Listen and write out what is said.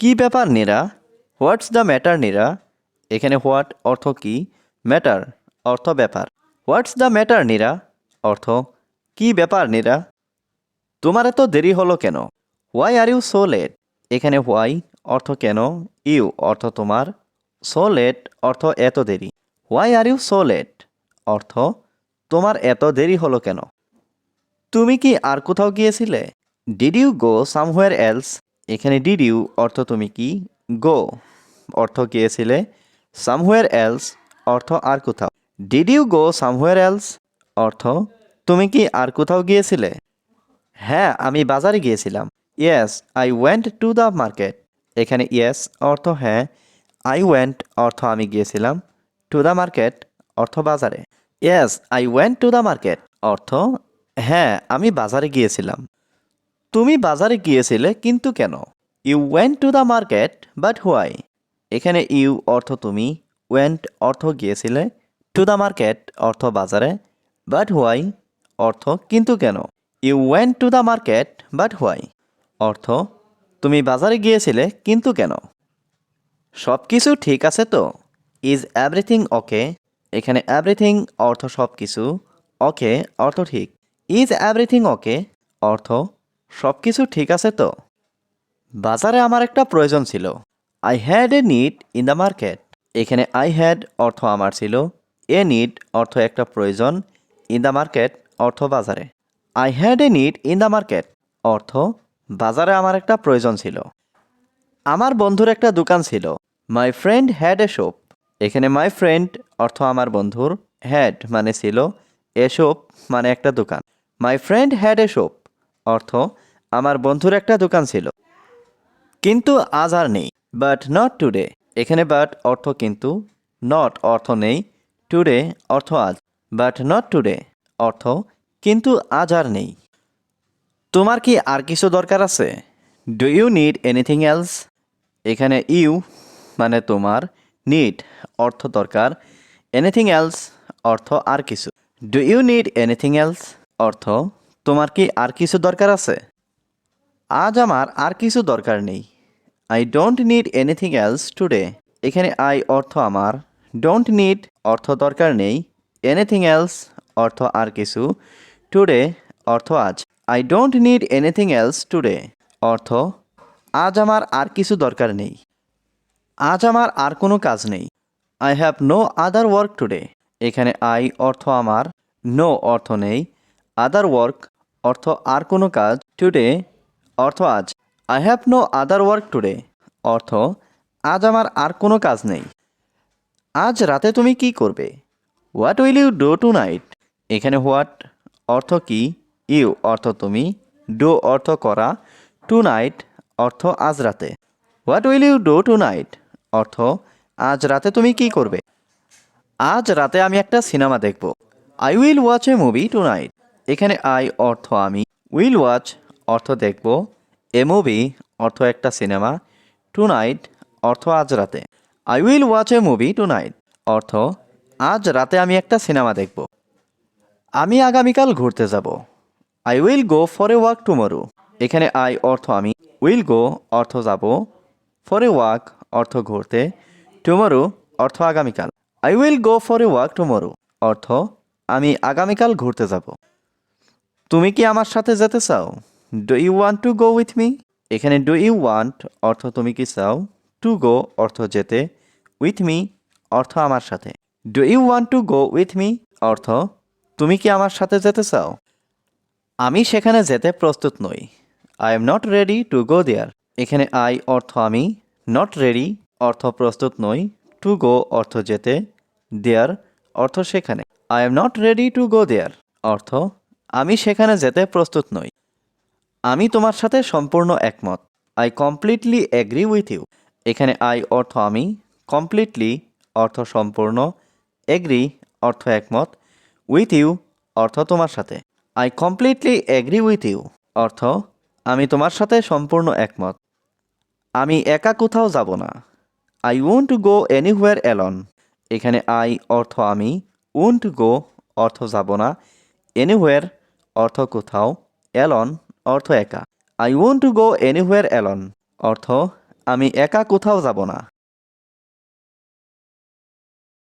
কি ব্যাপার Neera? What's the matter Neera? এখানে হোয়াট অর্থ কি? ম্যাটার অর্থ ব্যাপার। What's the matter Neera? অর্থ কি ব্যাপার, নীরা? তোমার এত দেরি হলো কেন? Why are you so late এখানে হোয়াই অর্থ কেন? ইউ অর্থ তোমার। সো লেট অর্থ এত দেরি। Why are you so late অর্থ তোমার এত দেরি হলো কেন? তুমি কি আর কোথাও গিয়েছিলে? Did you go somewhere else এখানে ডিড ইউ অর্থ তুমি কি? গো অর্থ গিয়েছিলে সামহোয়ার এলস অর্থ আর কোথাও। Did you go somewhere else অর্থ তুমি কি আর কোথাও গিয়েছিলে? হ্যাঁ আমি বাজারে গিয়েছিলাম। Yes I went to the market এখানে ইয়েস অর্থ হ্যাঁ। আই ওয়েন্ট অর্থ আমি গিয়েছিলাম। টু দ্য মার্কেট অর্থ বাজারে। Yes I went to the market অর্থ হ্যাঁ আমি বাজারে গিয়েছিলাম। তুমি বাজারে গিয়েছিলে, কিন্তু কেন? You went to the market but why এখানে ইউ অর্থ তুমি ওয়েন্ট অর্থ গিয়েছিলে টু দ্য মার্কেট অর্থ বাজারে বাট হোয়াই অর্থ, কিন্তু কেন? You went to the market but why অর্থ, তুমি বাজারে গিয়েছিলে, কিন্তু কেন? সব কিছু ঠিক আছে তো? ইজ এভরিথিং ওকে এখানে এভরিথিং অর্থ সব কিছু ওকে অর্থ ঠিক। ইজ এভরিথিং ওকে অর্থ সব কিছু ঠিক আছে তো? বাজারে আমার একটা প্রয়োজন ছিল। I had a need in the market এখানে আই হ্যাড অর্থ আমার ছিল। এ নিড অর্থ একটা প্রয়োজন ইন দ্য মার্কেট অর্থ বাজারে। I had a need in the market অর্থ বাজারে আমার একটা প্রয়োজন ছিল। আমার বন্ধুর একটা দোকান ছিল। My friend had a shop এখানে মাই ফ্রেন্ড অর্থ আমার বন্ধুর হ্যাড মানে ছিল। এ শপ মানে একটা দোকান। My friend had a shop অর্থ, আমার বন্ধুর একটা দোকান ছিল। কিন্তু আজ আর নেই। বাট নট টুডে এখানে বাট অর্থ কিন্তু নট অর্থ নেই। টুডে অর্থ আজ। বাট নট টুডে অর্থ কিন্তু আজ আর নেই। তোমার কি আর কিছু দরকার আছে? Do you need anything else এখানে ইউ মানে তোমার নিড অর্থ দরকার। এনিথিং এলস অর্থ আর কিছু। Do you need anything else অর্থ তোমার কি আর কিছু দরকার আছে? আজ আমার আর কিছু দরকার নেই। I don't need anything else today এখানে আই অর্থ আমার। ডোন্ট নিড অর্থ দরকার নেই। এনিথিং এলস অর্থ আর কিছু। টুডে অর্থ আজ। I don't need anything else today অর্থ আজ আমার আর কিছু দরকার নেই। আজ আমার আর কোনো কাজ নেই। I have no other work today এখানে আই অর্থ আমার। নো অর্থ নেই। আদার ওয়ার্ক অর্থ আর কোনো কাজ টুডে অর্থ আজ। I have no other work today অর্থ আজ আমার আর কোনো কাজ নেই। আজ রাতে তুমি কি করবে? What will you do tonight এখানে হোয়াট অর্থ কি? ইউ অর্থ তুমি। ডু অর্থ করা। টু নাইট অর্থ আজ রাতে। What will you do tonight অর্থ আজ রাতে তুমি কি করবে? আজ রাতে আমি একটা সিনেমা দেখব। I will watch a movie tonight এখানে আই অর্থ আমি। উইল ওয়াচ অর্থ দেখব। এ মুভি অর্থ একটা সিনেমা। টু নাইট অর্থ আজ রাতে। I will watch a movie tonight অর্থ আজ রাতে আমি একটা সিনেমা দেখব। আমি আগামীকাল ঘুরতে যাব। I will go for a walk tomorrow এখানে আই অর্থ আমি। উইল গো অর্থ যাব। ফর এ ওয়াক অর্থ ঘুরতে। টুমরো অর্থ আগামীকাল। I will go for a walk tomorrow অর্থ আমি আগামীকাল ঘুরতে যাব। তুমি কি আমার সাথে যেতে চাও? Do you want to go with me এখানে ডু ইউ ওয়ান্ট অর্থ তুমি কি চাও? টু গো অর্থ যেতে। উইথ মি অর্থ আমার সাথে। Do you want to go with me অর্থ, তুমি কি আমার সাথে যেতে চাও? আমি সেখানে যেতে প্রস্তুত নই। I am not ready to go there এখানে আই অর্থ আমি নট রেডি অর্থ প্রস্তুত নই। টু গো অর্থ যেতে। দেয়ার অর্থ সেখানে। I am not ready to go there অর্থ আমি সেখানে যেতে প্রস্তুত নই। আমি তোমার সাথে সম্পূর্ণ একমত। I completely agree with you এখানে আই অর্থ আমি কমপ্লিটলি অর্থ সম্পূর্ণ এগ্রি অর্থ একমত উইথ ইউ অর্থ তোমার সাথে। I completely agree with you অর্থ, আমি তোমার সাথে সম্পূর্ণ একমত। আমি একা কোথাও যাব না। I won't go anywhere alone এখানে আই অর্থ আমি উন্ট গো অর্থ যাব না এনিহুয়ার অর্থ কোথাও অ্যালন অর্থ একা। I want to go anywhere alone অর্থ, আমি একা কোথাও যাব না।